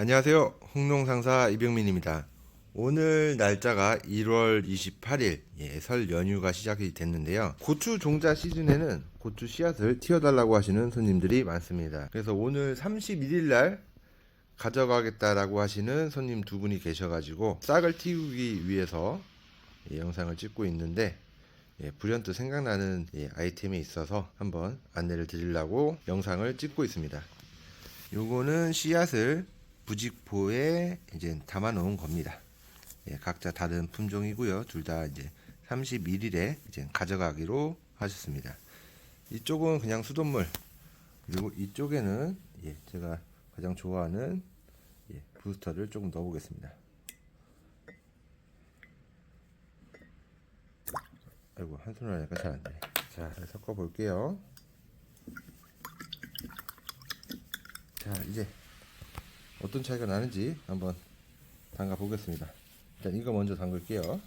안녕하세요. 홍농상사 이병민입니다. 오늘 날짜가 1월 28일 예, 설 연휴가 시작이 됐는데요. 고추 종자 시즌에는 고추 씨앗을 튀어달라고 하시는 손님들이 많습니다. 그래서 오늘 31일 날 가져가겠다라고 하시는 손님 두 분이 계셔가지고 싹을 틔우기 위해서 예, 영상을 찍고 있는데 예, 불현듯 생각나는 예, 아이템이 있어서 한번 안내를 드리려고 영상을 찍고 있습니다. 요거는 씨앗을 부직포에 이제 담아 놓은 겁니다. 예, 각자 다른 품종이고요. 둘 다 이제 31일에 이제 가져가기로 하셨습니다. 이쪽은 그냥 수돗물 그리고 이쪽에는 예, 제가 가장 좋아하는 예, 부스터를 조금 넣어보겠습니다. 아이고 한 손으로 하니까 잘안 되네. 자, 잘 섞어 볼게요. 자, 이제 어떤 차이가 나는지 한번 담가 보겠습니다. 일단 이거 먼저 담글게요.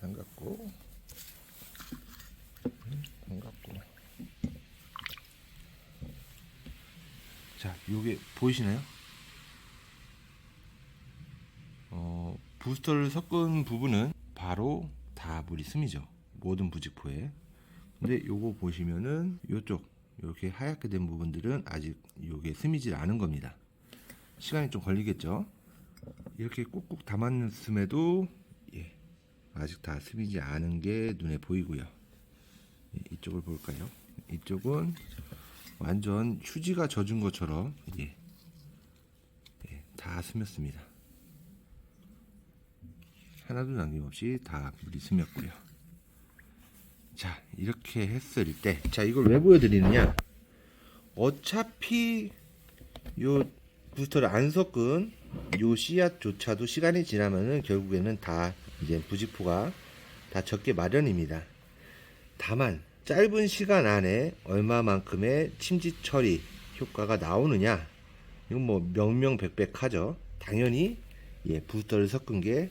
담갔고, 음, 담갔고. 자, 요게 보이시나요? 어, 부스터를 섞은 부분은 바로 다 물이 스미죠. 모든 부직포에. 근데 요거 보시면은 요쪽 이렇게 하얗게 된 부분들은 아직 요게 스미질 않은 겁니다. 시간이 좀 걸리겠죠. 이렇게 꾹꾹 담았음에도 예, 아직 다 스미지 않은 게 눈에 보이고요. 예, 이쪽을 볼까요? 이쪽은 완전 휴지가 젖은 것처럼 예, 예, 다 스몄습니다. 하나도 남김없이 다 물이 스몄고요. 자 이렇게 했을 때 자 이걸 왜 보여드리느냐? 어차피 요 부스터를 안 섞은 요 씨앗조차도 시간이 지나면은 결국에는 다 이제 부직포가 다 적게 마련입니다. 다만 짧은 시간 안에 얼마만큼의 침지 처리 효과가 나오느냐? 이건 뭐 명명백백하죠. 당연히 예 부스터를 섞은 게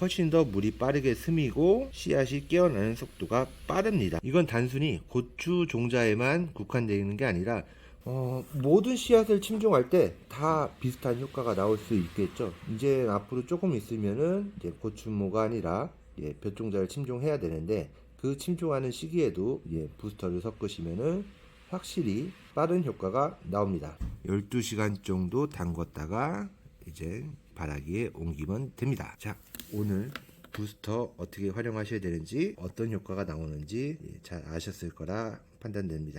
훨씬 더 물이 빠르게 스미고 씨앗이 깨어나는 속도가 빠릅니다. 이건 단순히 고추 종자에만 국한되어 있는 게 아니라 어, 모든 씨앗을 침종할 때 다 비슷한 효과가 나올 수 있겠죠. 이제 앞으로 조금 있으면은 이제 고추모가 아니라 예, 볕종자를 침종해야 되는데 그 침종하는 시기에도 예, 부스터를 섞으시면은 확실히 빠른 효과가 나옵니다. 12시간 정도 담궜다가 이제 바라기에 옮기면 됩니다. 자, 오늘 부스터 어떻게 활용하셔야 되는지 어떤 효과가 나오는지 예, 잘 아셨을 거라 판단됩니다.